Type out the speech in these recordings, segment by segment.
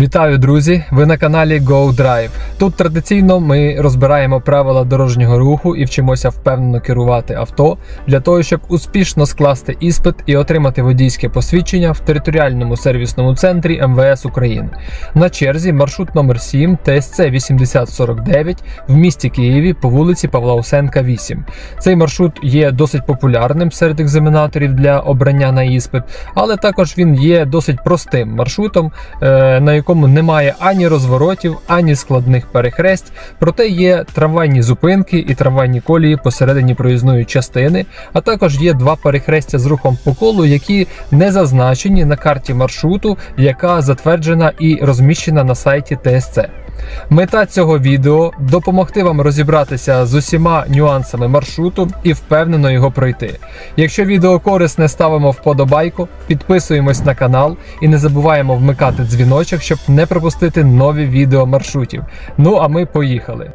Вітаю, друзі! Ви на каналі Go Drive. Тут традиційно ми розбираємо правила дорожнього руху і вчимося впевнено керувати авто для того, щоб успішно скласти іспит і отримати водійське посвідчення в територіальному сервісному центрі МВС України. На черзі маршрут номер 7 ТСЦ 8049 в місті Києві по вулиці Павла Усенка, 8. Цей маршрут є досить популярним серед екзаменаторів для обрання на іспит, але також він є досить простим маршрутом, е, на якому немає ані розворотів, ані складних перехресть. Проте є трамвайні зупинки і трамвайні колії посередині проїзної частини, а також є два перехрестя з рухом по колу, які не зазначені на карті маршруту, яка затверджена і розміщена на сайті ТСЦ. Мета цього відео допомогти вам розібратися з усіма нюансами маршруту і впевнено його пройти. Якщо відео корисне, ставимо вподобайку, підписуємось на канал і не забуваємо вмикати дзвіночок, щоб не пропустити нові відео маршрутів. Ну а ми поїхали.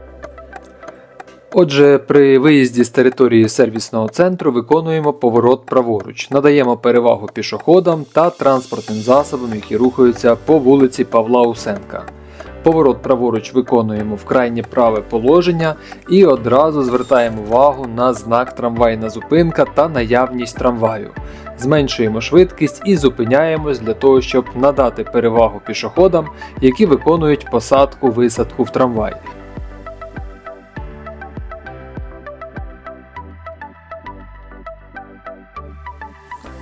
Отже, при виїзді з території сервісного центру виконуємо поворот праворуч, надаємо перевагу пішоходам та транспортним засобам, які рухаються по вулиці Павла Усенка. Поворот праворуч виконуємо в крайнє праве положення і одразу звертаємо увагу на знак трамвайна зупинка та наявність трамваю. Зменшуємо швидкість і зупиняємось для того, щоб надати перевагу пішоходам, які виконують посадку-висадку в трамвай.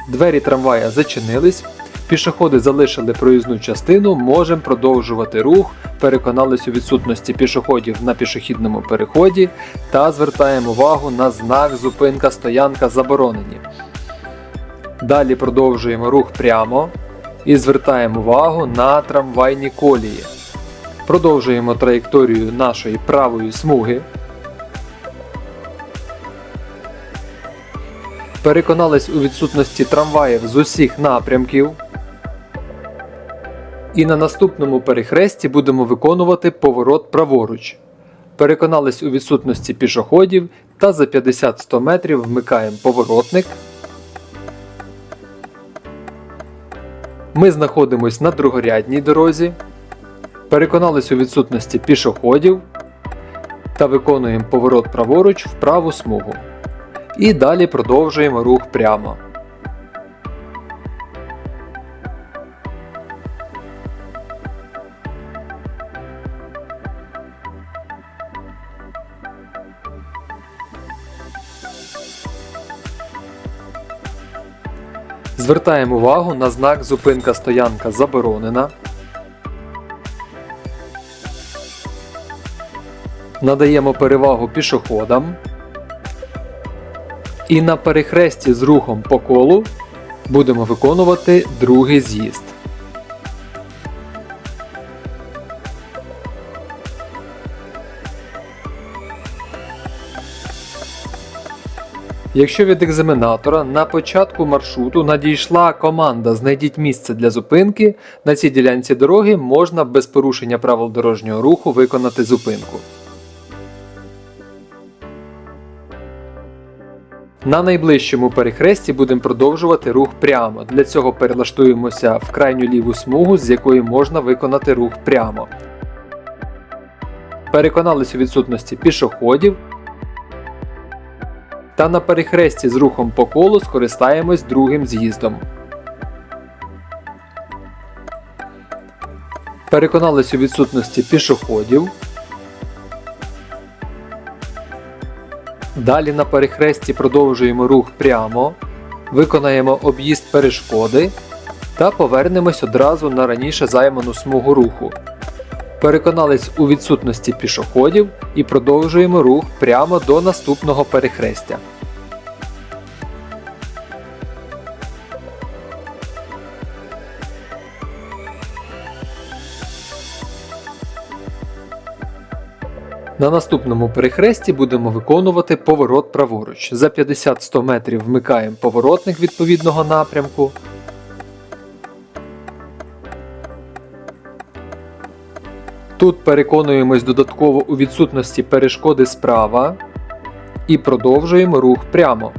Двері трамвая зачинились, пішоходи залишили проїзну частину, можемо продовжувати рух, переконались у відсутності пішоходів на пішохідному переході та звертаємо увагу на знак зупинка стоянка заборонені. Далі продовжуємо рух прямо і звертаємо увагу на трамвайні колії. Продовжуємо траєкторію нашої правої смуги. Переконались у відсутності трамваїв з усіх напрямків. І на наступному перехресті будемо виконувати поворот праворуч. Переконались у відсутності пішоходів та за 50-100 метрів вмикаємо поворотник. Ми знаходимось на другорядній дорозі. Переконались у відсутності пішоходів та виконуємо поворот праворуч в праву смугу. І далі продовжуємо рух прямо. Звертаємо увагу на знак зупинка стоянка заборонена. Надаємо перевагу пішоходам. І на перехресті з рухом по колу будемо виконувати другий з'їзд. Якщо від екзаменатора на початку маршруту надійшла команда Знайдіть місце для зупинки, на цій ділянці дороги можна без порушення правил дорожнього руху виконати зупинку. На найближчому перехресті будемо продовжувати рух прямо. Для цього перелаштуємося в крайню ліву смугу, з якої можна виконати рух прямо. Переконались у відсутності пішоходів. Та на перехресті з рухом по колу скористаємось другим з'їздом. Переконались у відсутності пішоходів. Далі на перехресті продовжуємо рух прямо, виконаємо об'їзд перешкоди та повернемось одразу на раніше займану смугу руху. Переконались у відсутності пішоходів і продовжуємо рух прямо до наступного перехрестя. На наступному перехресті будемо виконувати поворот праворуч. За 50-100 метрів вмикаємо поворотник відповідного напрямку. Тут переконуємось додатково у відсутності перешкоди справа і продовжуємо рух прямо.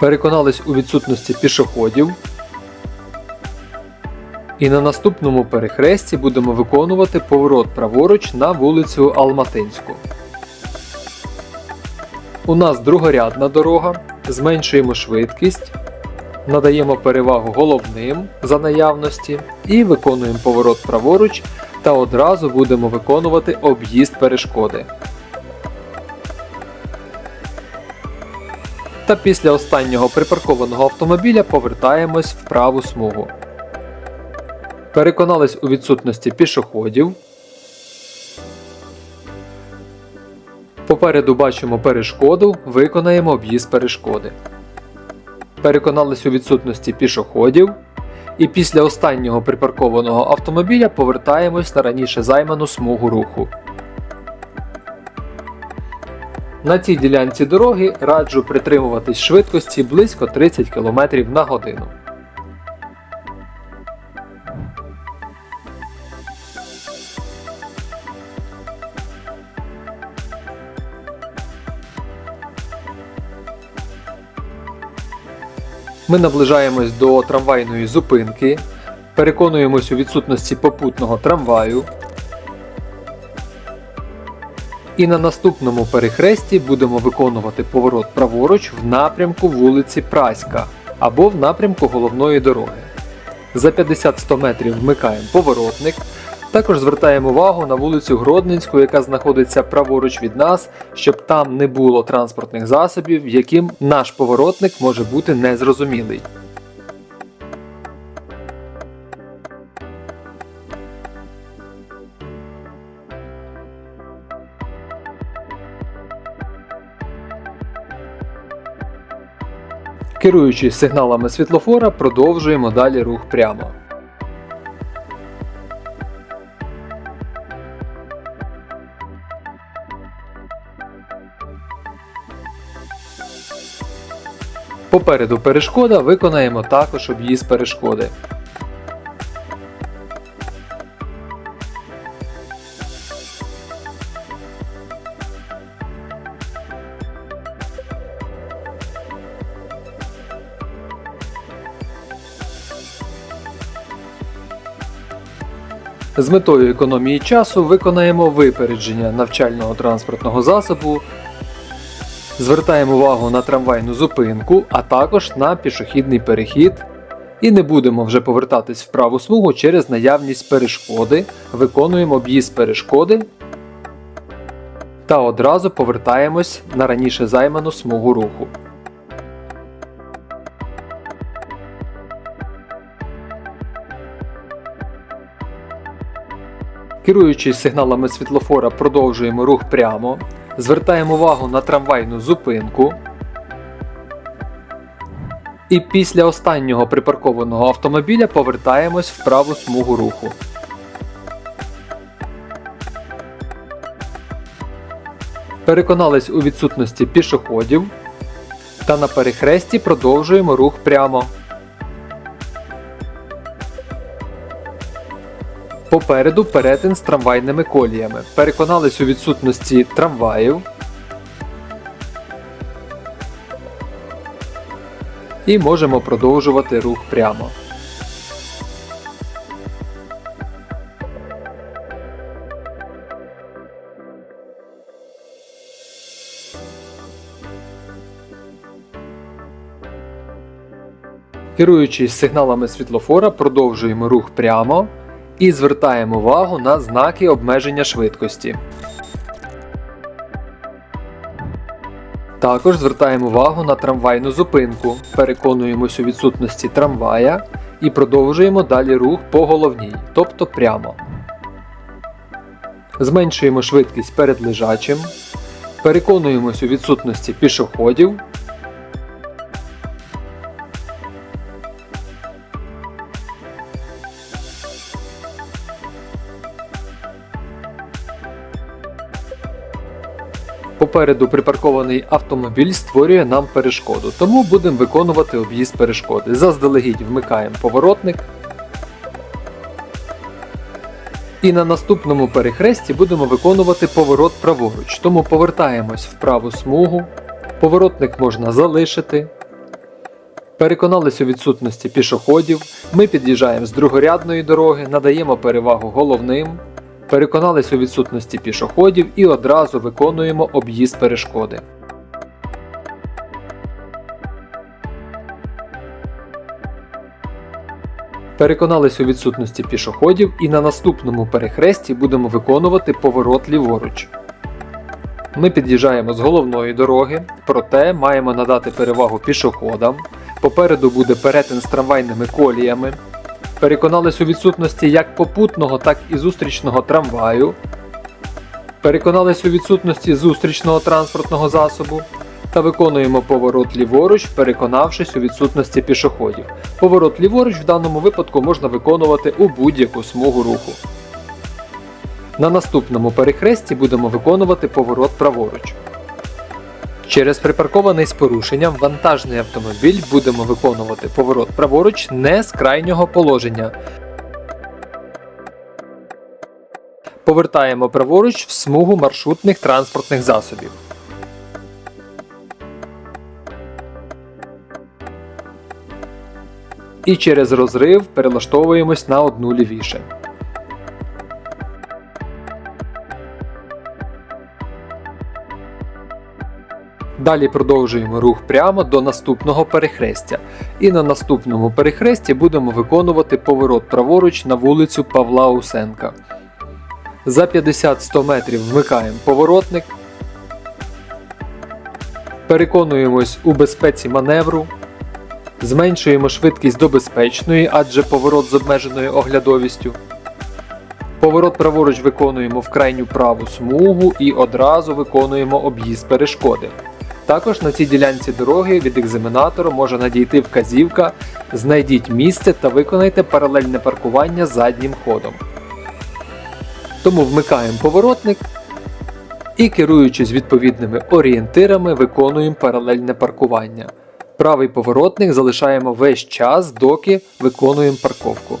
Переконались у відсутності пішоходів. І на наступному перехресті будемо виконувати поворот праворуч на вулицю Алматинську. У нас другорядна дорога, зменшуємо швидкість, надаємо перевагу головним за наявності і виконуємо поворот праворуч та одразу будемо виконувати об'їзд перешкоди. Та після останнього припаркованого автомобіля повертаємось в праву смугу. Переконались у відсутності пішоходів. Попереду бачимо перешкоду, виконаємо об'їзд перешкоди. Переконались у відсутності пішоходів. І після останнього припаркованого автомобіля повертаємось на раніше займану смугу руху. На цій ділянці дороги раджу притримуватись швидкості близько 30 км на годину. Ми наближаємось до трамвайної зупинки, переконуємось у відсутності попутного трамваю. І на наступному перехресті будемо виконувати поворот праворуч в напрямку вулиці Праська або в напрямку головної дороги. За 50-100 метрів вмикаємо поворотник. Також звертаємо увагу на вулицю Гродненську, яка знаходиться праворуч від нас, щоб там не було транспортних засобів, яким наш поворотник може бути незрозумілий. Керуючись сигналами світлофора, продовжуємо далі рух прямо. Попереду перешкода виконаємо також об'їзд перешкоди. З метою економії часу виконаємо випередження навчального транспортного засобу Звертаємо увагу на трамвайну зупинку, а також на пішохідний перехід. І не будемо вже повертатись в праву смугу через наявність перешкоди. Виконуємо об'їзд перешкоди та одразу повертаємось на раніше займану смугу руху. Керуючись сигналами світлофора, продовжуємо рух прямо. Звертаємо увагу на трамвайну зупинку. І після останнього припаркованого автомобіля повертаємось в праву смугу руху. Переконались у відсутності пішоходів. Та на перехресті продовжуємо рух прямо. Попереду перетин з трамвайними коліями. Переконались у відсутності трамваїв. І можемо продовжувати рух прямо. Керуючись сигналами світлофора, продовжуємо рух прямо і звертаємо увагу на знаки обмеження швидкості. Також звертаємо увагу на трамвайну зупинку, переконуємось у відсутності трамвая і продовжуємо далі рух по головній, тобто прямо. Зменшуємо швидкість перед лежачим, переконуємось у відсутності пішоходів Попереду припаркований автомобіль створює нам перешкоду, тому будемо виконувати об'їзд перешкоди. Заздалегідь вмикаємо поворотник. І на наступному перехресті будемо виконувати поворот праворуч, тому повертаємось в праву смугу. Поворотник можна залишити. Переконались у відсутності пішоходів, ми під'їжджаємо з другорядної дороги, надаємо перевагу головним, переконались у відсутності пішоходів і одразу виконуємо об'їзд перешкоди. Переконались у відсутності пішоходів і на наступному перехресті будемо виконувати поворот ліворуч. Ми під'їжджаємо з головної дороги, проте маємо надати перевагу пішоходам. Попереду буде перетин з трамвайними коліями. Переконались у відсутності як попутного, так і зустрічного трамваю. Переконались у відсутності зустрічного транспортного засобу. Та виконуємо поворот ліворуч, переконавшись у відсутності пішоходів. Поворот ліворуч в даному випадку можна виконувати у будь-яку смугу руху. На наступному перехресті будемо виконувати поворот праворуч. Через припаркований з порушенням вантажний автомобіль будемо виконувати поворот праворуч не з крайнього положення. Повертаємо праворуч в смугу маршрутних транспортних засобів. І через розрив перелаштовуємось на одну лівіше. Далі продовжуємо рух прямо до наступного перехрестя. І на наступному перехресті будемо виконувати поворот праворуч на вулицю Павла Усенка. За 50-100 метрів вмикаємо поворотник. Переконуємось у безпеці маневру. Зменшуємо швидкість до безпечної, адже поворот з обмеженою оглядовістю. Поворот праворуч виконуємо в крайню праву смугу і одразу виконуємо об'їзд перешкоди. Також на цій ділянці дороги від екзаменатору може надійти вказівка Знайдіть місце та виконайте паралельне паркування заднім ходом. Тому вмикаємо поворотник і керуючись відповідними орієнтирами, виконуємо паралельне паркування. Правий поворотник залишаємо весь час, доки виконуємо парковку.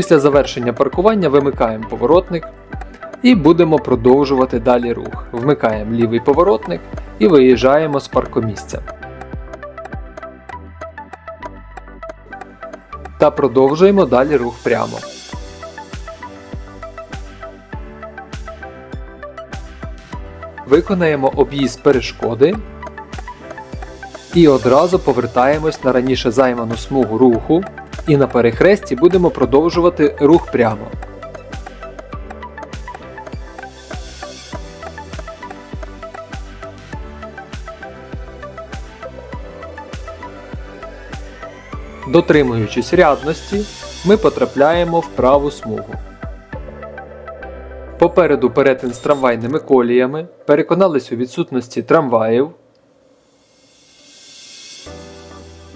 Після завершення паркування вимикаємо поворотник і будемо продовжувати далі рух. Вмикаємо лівий поворотник і виїжджаємо з паркомісця. Та продовжуємо далі рух прямо. Виконаємо об'їзд перешкоди і одразу повертаємось на раніше займану смугу руху і на перехресті будемо продовжувати рух прямо. Дотримуючись рядності, ми потрапляємо в праву смугу. Попереду перетин з трамвайними коліями, переконались у відсутності трамваїв.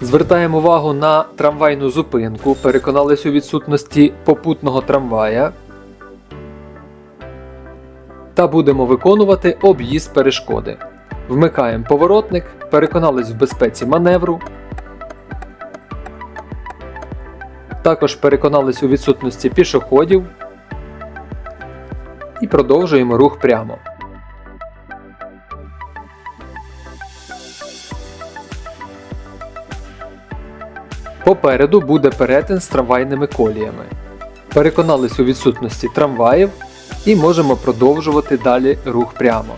Звертаємо увагу на трамвайну зупинку, переконались у відсутності попутного трамвая. Та будемо виконувати об'їзд перешкоди. Вмикаємо поворотник, переконались в безпеці маневру. Також переконались у відсутності пішоходів. І продовжуємо рух прямо. Попереду буде перетин з трамвайними коліями. Переконались у відсутності трамваїв і можемо продовжувати далі рух прямо.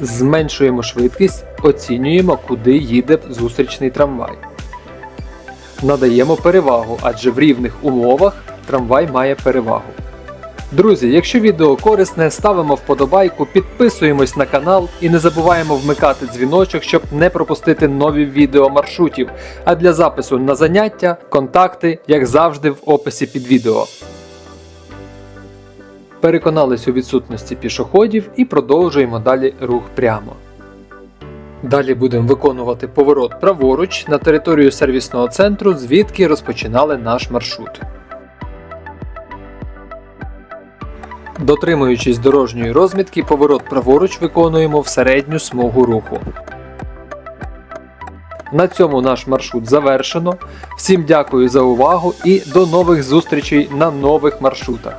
Зменшуємо швидкість, оцінюємо, куди їде зустрічний трамвай. Надаємо перевагу, адже в рівних умовах трамвай має перевагу. Друзі, якщо відео корисне, ставимо вподобайку, підписуємось на канал і не забуваємо вмикати дзвіночок, щоб не пропустити нові відео маршрутів. А для запису на заняття контакти, як завжди, в описі під відео. Переконались у відсутності пішоходів і продовжуємо далі рух прямо. Далі будемо виконувати поворот праворуч на територію сервісного центру, звідки розпочинали наш маршрут. Дотримуючись дорожньої розмітки, поворот праворуч виконуємо в середню смугу руху. на цьому наш маршрут завершено. Всім дякую за увагу і до нових зустрічей на нових маршрутах.